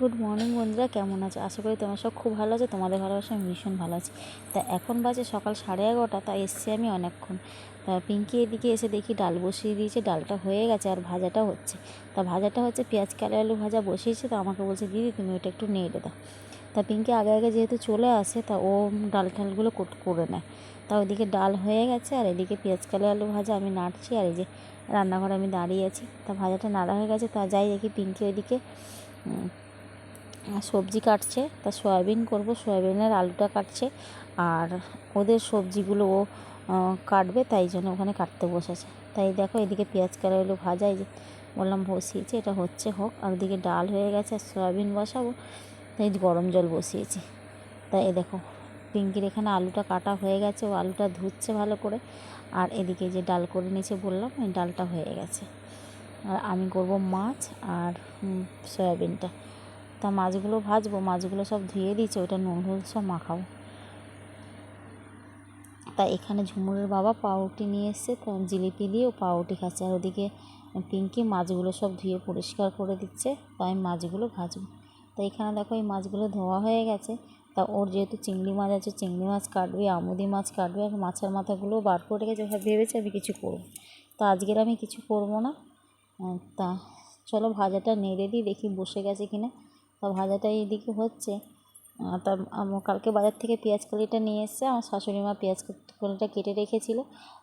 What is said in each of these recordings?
Good morning বন্ধুরা, কেমন আছো? আশা করি তোমরা সব খুব ভালো আছো। তোমাদের ভালোবাসা আমি ভীষণ ভালো আছি। তা এখন বাজে সকাল সাড়ে এগারোটা তা এসছি আমি অনেকক্ষণ। তা পিঙ্কি এদিকে এসে দেখি ডাল বসিয়ে দিয়েছে, ডালটা হয়ে গেছে আর ভাজাটা হচ্ছে। তা ভাজাটা হচ্ছে পেঁয়াজ কালো আলু ভাজা বসিয়েছে, তো আমাকে বলছে, দিদি, তুমি ওটা একটু নেড়ে দাও। তা পিঙ্কি আগে আগে যেহেতু চলে আসে, তা ও ডাল ঠালগুলো কোট করে নেয়। তা ওইদিকে ডাল হয়ে গেছে আর এদিকে পেঁয়াজ কালো আলু ভাজা আমি নাড়ছি আর এই যে রান্নাঘরে আমি দাঁড়িয়ে আছি। তা ভাজাটা নাড়া হয়ে গেছে, তা যাই দেখি পিঙ্কি ওইদিকে সবজি কাটছে, তা সয়াবিন করব। সয়াবিনের আলুটা কাটছে, আর ওদের সবজিগুলো ও কাটবে, তাই জন্য ওখানে কাটতে বসেছে। তাই দেখো, এদিকে পেঁয়াজ কালারগুলো ভাজা, এই যে বললাম বসিয়েছি, এটা হচ্ছে হোক। আর ওদিকে ডাল হয়ে গেছে, আর সয়াবিন বসাবো, তাই গরম জল বসিয়েছি। তাই এই দেখো, পিঙ্কির এখানে আলুটা কাটা হয়ে গেছে, ও আলুটা ধুচ্ছে ভালো করে। আর এদিকে যে ডাল করে নিয়েছে বললাম, ওই ডালটা হয়ে গেছে। আর আমি করব মাছ আর সয়াবিনটা। তা মাছগুলো ভাজবো, মাছগুলো সব ধুয়ে দিয়েছে, ওটা নুন, হলুদ সব মাখাবো। তা এখানে ঝুমুরের বাবা পাউরুটি নিয়ে এসছে, তো জিলিপি দিয়ে ও পাউরুটি খাচ্ছে। আর ওদিকে পিঙ্কি মাছগুলো সব ধুয়ে পরিষ্কার করে দিচ্ছে তাই আমি মাছগুলো ভাজবো। তা এখানে দেখো এই মাছগুলো ধোয়া হয়ে গেছে। তা ওর যেহেতু চিংড়ি মাছ আছে, চিংড়ি মাছ কাটবে, আমুদি মাছ কাটবে, আর মাছের মাথাগুলো বার করে রেখেছে ভেবেছে আমি কিছু করব। তা আজকের আমি কিছু করব না। তা চলো ভাজাটা নেড়ে দিই, দেখি বসে গেছে কিনা। তা ভাজাটা এইদিকে হচ্ছে। তা কালকে বাজার থেকে পেঁয়াজ কলিটা নিয়ে এসছে। আমার শাশুড়ি মা পেঁয়াজ কলিটা কেটে রেখেছিল।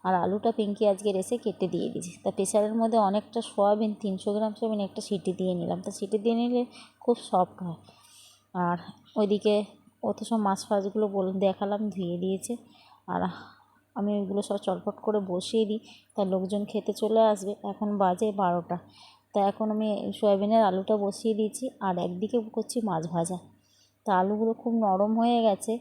আর আলুটা পিঙ্কি আজকে এসে কেটে দিয়ে দিয়েছি। তা প্রেসারের মধ্যে অনেকটা সোয়াবিন, তিনশো গ্রাম সোয়াবিন একটা সিটি দিয়ে নিলাম। তা সিটি দিয়ে নিলে খুব সফট হয়। আর ওইদিকে অত সব মাছ ফাছগুলো বল দেখালাম, ধুয়ে দিয়েছে। আর আমি ওইগুলো সব চটপট করে বসিয়ে দিই। তা লোকজন খেতে চলে আসবে। এখন বাজে বারোটা। তা এখন আমি সয়াবিনের আলুটা বসিয়ে দিয়েছি আর একদিকে করছি মাছ ভাজা। তা আলুগুলো খুব নরম হয়ে গেছে।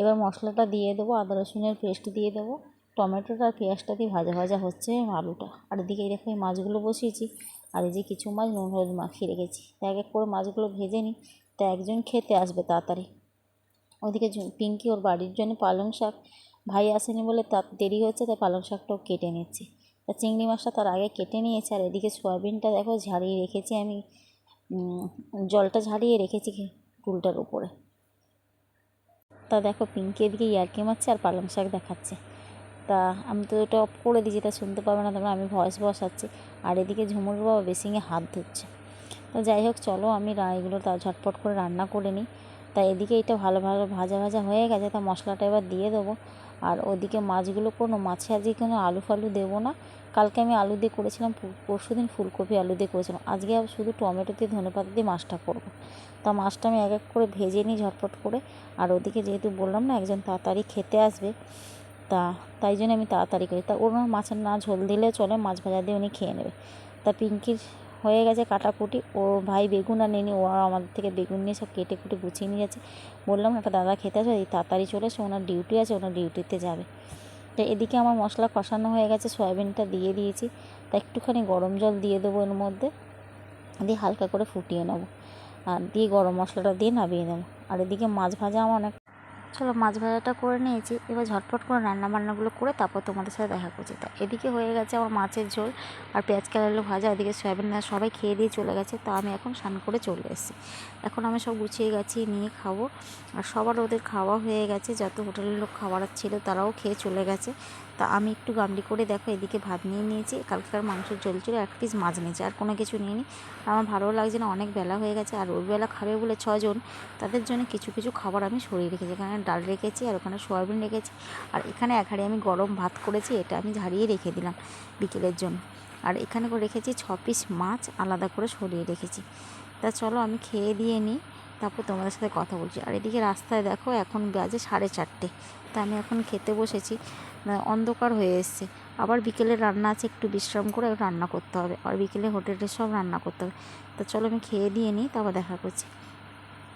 এবার মশলাটা দিয়ে দেবো, আদা, রসুনের পেস্ট দিয়ে দেবো। টমেটোটা আর পেঁয়াজটা দিয়ে ভাজা ভাজা হচ্ছে আলুটা। আর এদিকে দেখো এই মাছগুলো বসিয়েছি। আর এই যে কিছু মাছ, নুন, হলুদ মাখিয়ে রেখেছি। তা এক এক করে মাছগুলো ভেজে নিই। তা একজন খেতে আসবে তাড়াতাড়ি। ওদিকে পিঙ্কি ওর বাড়ির জন্য পালং শাক। ভাই আসেনি বলে তার দেরি হচ্ছে, তাই পালং শাকটাও কেটে নিচ্ছি। তা চিংড়ি মাছটা তার আগে কেটে নিয়েছে আর এদিকে সয়াবিনটা দেখো ঝাড়িয়ে রেখেছি আমি জলটা ঝাড়িয়ে রেখেছি টুলটার উপরে। তা দেখো পিঙ্কি এদিকে ইয়ার্কি মারছে আর পালং শাক দেখাচ্ছে। তা আমি তো ওটা অফ করে দিয়েছি, তা শুনতে পাবে না তারপরে আমি ভয়েস বসাচ্ছি। আর এদিকে ঝুমুর বাবা বেসিংয়ে হাত ধুচ্ছে তো যাই হোক, চলো আমি এগুলো তা ঝটপট করে রান্না করে নিই। তা এদিকে এটা ভালো ভালো ভাজা ভাজা হয়ে গেছে, তা মশলাটা এবার দিয়ে দেবো। আর ওদিকে মাছগুলো কোনো মাছে আজকে কোনো আলু ফালু দেবো না। কালকে আমি আলু দিয়ে করেছিলাম পরশু দিন ফুলকপি আলু দিয়ে করেছিলাম। আজকে শুধু টমেটো দিয়ে ধনে পাতা দিয়ে মাছটা করব। তা মাছটা আমি এক এক করে ভেজে নিই ঝটপট করে। আর ওদিকে যেহেতু বললাম না, একজন তাড়াতাড়ি খেতে আসবে, তা তাই জন্য আমি তাড়াতাড়ি করি। তা ওর মাছের না ঝোল দিলে চলে, মাছ ভাজা দিয়ে উনি খেয়ে নেবে। তা পিঙ্কির হয়ে গেছে কাটাকুটি। ও ভাই বেগুন আর নেনি, ও আমাদের থেকে বেগুন নিয়ে সব কেটে কুটে গুছিয়ে নিয়ে যাচ্ছে। বললাম, একটা দাদা খেতে আসবে তাড়াতাড়ি চলে এসে, ওনার ডিউটি আছে, ওনার ডিউটিতে যাবে। তো এদিকে আমার মশলা কষানো হয়ে গেছে, সয়াবিনটা দিয়ে দিয়েছি। তা একটুখানি গরম জল দিয়ে দেবো এর মধ্যে, দিয়ে হালকা করে ফুটিয়ে নেব। আর দিয়ে গরম মশলাটা দিয়ে নামিয়ে নেব। আর এদিকে মাছ ভাজা আমার অনেক চলো মাছ ভাজাটা করে নিয়েছি। এবার ঝটপট করে রান্না বান্নাগুলো করে তারপর তোমাদের সাথে দেখা করছি। তা এদিকে হয়ে গেছে আমার মাছের ঝোল আর পেঁয়াজ কালালো ভাজা, এদিকে সয়াবিন সবাই খেয়ে দিয়ে চলে গেছে। তা আমি এখন স্নান করে চলে এসেছি। এখন আমি সব গুছিয়ে গেছি নিয়ে খাব। আর সবার ওদের খাওয়া হয়ে গেছে। যত হোটেলের লোক খাবার ছিল তারাও খেয়ে চলে গেছে। তা আমি একটু গামলি করে দেখো এদিকে ভাত নিয়ে নিয়েছি। কালকের মাংসের ঝোল ছিল, এক পিস মাছ নিয়েছি। আর কোনো কিছু নিয়ে নিই আমার ভালো লাগছে না, অনেক বেলা হয়ে গেছে। আর ওই বেলা খাবে বলে ছজন, তাদের জন্য কিছু কিছু খাবার আমি সরিয়ে রেখেছি। এখানে ডাল রেখেছি আর ওখানে সয়াবিন রেখেছি। আর এখানে এক হাঁড়ি আমি গরম ভাত করেছি, এটা আমি ঝারিয়ে রেখে দিলাম বিকেলের জন্য। আর এখানে করে রেখেছি ছ পিস মাছ, আলাদা করে সরিয়ে রেখেছি। তা চলো আমি খেয়ে দিয়ে নিই, তারপর তোমাদের সাথে কথা বলছি। আর এদিকে রাস্তায় দেখো এখন বাজে সাড়ে চারটে। তা আমি এখন খেতে বসেছি অন্ধকার হয়ে এসছে। আবার বিকেলে রান্না আছে, একটু বিশ্রাম করে রান্না করতে হবে। আর বিকেলে হোটেলে সব রান্না করতে হবে। তা চলো আমি খেয়ে দিয়ে নিই, তারপর দেখা করছি।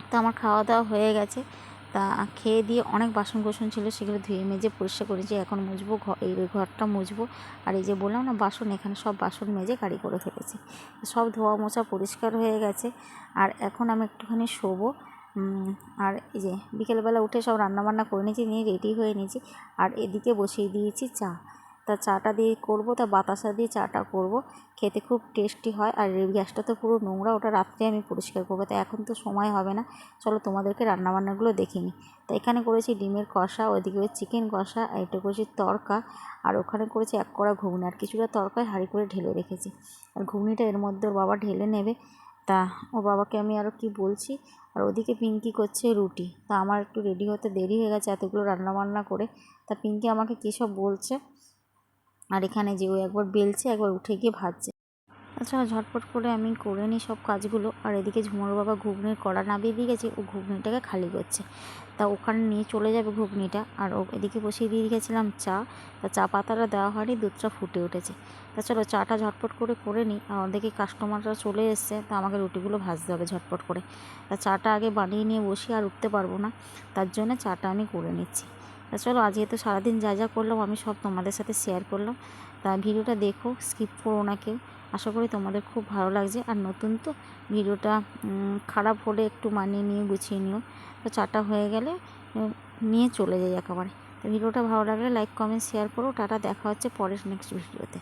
তো আমার খাওয়া দাওয়া হয়ে গেছে। তা খেয়ে দিয়ে অনেক বাসন কোসন ছিল, সেগুলো ধুয়ে মেজে পরিষ্কার করেছি এখন মুছবো ঘর এই ঘরটা মুছবো। আর এই যে বললাম না, বাসন, এখানে সব বাসন মেজে গাড়ি করে ফেলেছি। সব ধোয়া মোছা পরিষ্কার হয়ে গেছে। আর এখন আমি একটুখানি শোবো। আর এই যে বিকেলবেলা উঠে সব রান্নাবান্না করে নিয়েছি, নিয়ে রেডি হয়ে নিয়েছি। আর এদিকে বসিয়ে দিয়েছি চা। তা চাটা দিয়ে করব, তা বাতাসা দিয়ে চাটা করব। খেতে খুব টেস্টি হয় আর গ্যাসটা তো পুরো নোংরা, ওটা রাত্রে আমি পরিষ্কার করব। তা এখন তো সময় হবে না। চলো তোমাদেরকে রান্নাবান্নাগুলো দেখে নিই। তো এখানে করেছি ডিমের কষা, ওইদিকে চিকেন কষা, আর এটা করেছি তড়কা আর ওখানে করেছি এক কড়া ঘুগনি। আর কিছুটা তরকায় হাঁড়ি করে ঢেলে রেখেছি। আর ঘুগনিটা এর মধ্যে ওর বাবা ঢেলে নেবে। তা ওর বাবাকে আমি আরও কি বলছি? আর ওদিকে পিঙ্কি করছে রুটি। তা আমার একটু রেডি হতে দেরি হয়ে গেছে এতগুলো রান্নাবান্না করে। তা পিঙ্কি আমাকে কী সব বলছে? আর এখানে যে ও একবার বেলছে, একবার উঠে গিয়ে ভাজছে। আচ্ছা ঝটপট করে আমি করে নিই সব কাজগুলো। আর এদিকে ঝুমুর বাবা ঘুগনির কড়া নামিয়ে দিয়ে গেছে, ও ঘুগনিটাকে খালি করছে। তা ওখানে নিয়ে চলে যাবে ঘুগনিটা। আর ও এদিকে বসিয়ে দিয়ে গেছিলাম চা। তা চা পাতাটা দেওয়া হয়নি, দুধটা ফুটে উঠেছে। তা চলো চাটা ঝটপট করে করে নিই। আর ওদিকে কাস্টমাররা চলে এসছে, তা আমাকে রুটিগুলো ভাজতে হবে ঝটপট করে। তা চাটা আগে বানিয়ে নিয়ে বসি, আর উঠতে পারব না। তার জন্য চাটা আমি করে নিচ্ছি। তা চলো, আজকে তো সারাদিন যা যা করলাম, আমি সব তোমাদের সাথে শেয়ার করলাম। তা ভিডিওটা দেখো স্কিপ করো না কেউ। আশা করি তোমাদের খুব ভালো লাগছে। আর নতুন তো ভিডিওটা খারাপ হলে একটু মানিয়ে নিয়ে গুছিয়ে নিও। তো চাটা হয়ে গেলে নিয়ে চলে যাই একেবারে। তো ভিডিওটা ভালো লাগলে লাইক কমেন্ট শেয়ার করো। টাটা, দেখা হচ্ছে পরের নেক্সট ভিডিওতে